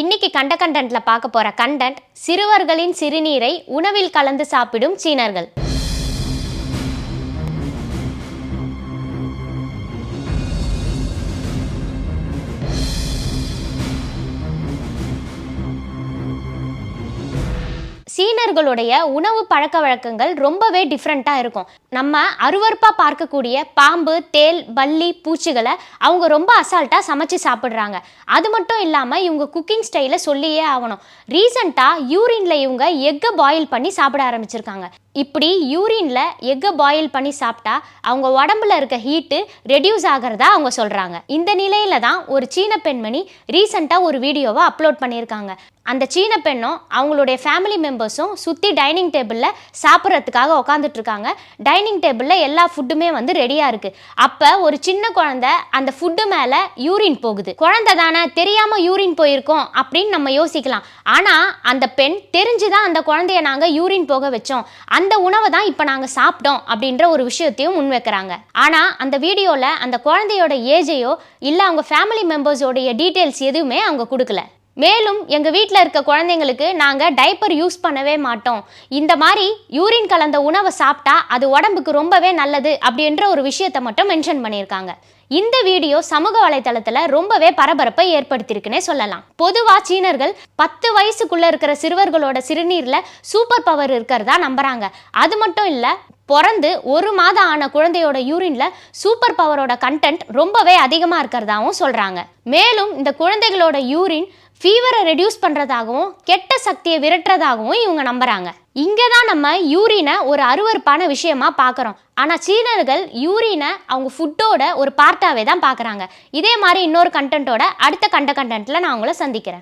இன்னைக்கு கண்ட கண்டென்ட்ல பார்க்க போற கண்டென்ட் சிறுவர்களின் சிறுநீரை உணவில் கலந்து சாப்பிடும் சீனர்கள். சீனர்களுடைய உணவு பழக்க வழக்கங்கள் ரொம்பவே டிஃப்ரெண்ட்டாக இருக்கும். நம்ம அருவருப்பாக பார்க்கக்கூடிய பாம்பு தேல் பல்லி பூச்சிகளை அவங்க ரொம்ப அசால்ட்டாக சமைச்சு சாப்பிட்றாங்க. அது மட்டும் இல்லாமல் இவங்க குக்கிங் ஸ்டைலை சொல்லியே ஆகணும். ரீசண்டாக யூரின்ல இவங்க எக்கை பாயில் பண்ணி சாப்பிட ஆரம்பிச்சிருக்காங்க. இப்படி யூரின்ல எக்கை பாயில் பண்ணி சாப்பிட்டா அவங்க உடம்புல இருக்க ஹீட்டு ரெடியூஸ் ஆகிறதா அவங்க சொல்கிறாங்க இந்த நிலையில தான் ஒரு சீன பெண்மணி ரீசண்டாக ஒரு வீடியோவை அப்லோட் பண்ணியிருக்காங்க. அந்த சீன பெண்ணும் அவங்களுடைய ஃபேமிலி மெம்பர்ஸும் சுற்றி டைனிங் டேபிளில் சாப்பிட்றதுக்காக உக்காந்துட்ருக்காங்க. டைனிங் டேபிளில் எல்லா ஃபுட்டுமே வந்து ரெடியாக இருக்குது அப்போ ஒரு சின்ன குழந்தை அந்த ஃபுட்டு மேலே யூரின் போகுது. குழந்தை தானே தெரியாமல் யூரின் போயிருக்கோம் அப்படின்னு நம்ம யோசிக்கலாம். ஆனால் அந்த பெண் தெரிஞ்சு தான் அந்த குழந்தைய நாங்கள் யூரின் போக வச்சோம். அந்த உணவை தான் இப்போ நாங்கள் சாப்பிட்டோம் அப்படின்ற ஒரு விஷயத்தையும் முன்வைக்கிறாங்க. ஆனால் அந்த வீடியோவில் அந்த குழந்தையோட ஏஜையோ இல்லை அவங்க ஃபேமிலி மெம்பர்ஸோடைய டீட்டெயில்ஸ் எதுவுமே அவங்க கொடுக்கல. மேலும் எங்கள் வீட்டில் இருக்க குழந்தைங்களுக்கு நாங்கள் டைப்பர் யூஸ் பண்ணவே மாட்டோம். இந்த மாதிரி யூரின் கலந்த உணவை சாப்பிட்டா அது உடம்புக்கு ரொம்பவே நல்லது அப்படின்ற ஒரு விஷயத்தை மட்டும் மென்ஷன் பண்ணியிருக்காங்க. இந்த வீடியோ சமூக வலைதளத்தில் ரொம்பவே பரபரப்பை ஏற்படுத்தியிருக்குன்னே சொல்லலாம். பொதுவாக சீனர்கள் பத்து வயசுக்குள்ளே இருக்கிற சிறுவர்களோட சிறுநீரில் சூப்பர் பவர் இருக்கிறதா நம்புகிறாங்க அது மட்டும் இல்லை பிறந்து ஒரு மாதம் ஆன குழந்தையோட யூரின்ல சூப்பர் பவரோட கண்டென்ட் ரொம்பவே அதிகமாக இருக்கிறதாகவும் சொல்கிறாங்க மேலும் இந்த குழந்தைகளோட யூரின் ஃபீவரை ரெடியூஸ் பண்ணுறதாகவும் கெட்ட சக்தியை விரட்டுறதாகவும் இவங்க நம்புகிறாங்க இங்கே தான் நம்ம யூரினை ஒரு அருவருப்பான விஷயமா பார்க்குறோம் ஆனால் சீனர்கள் யூரினை அவங்க ஃபுட்டோட ஒரு பார்ட்டாகவே தான் பார்க்குறாங்க இதே மாதிரி இன்னொரு கண்டென்ட்டோட அடுத்த கண்ட கண்டென்ட்டில் நான் உங்களை சந்திக்கிறேன்.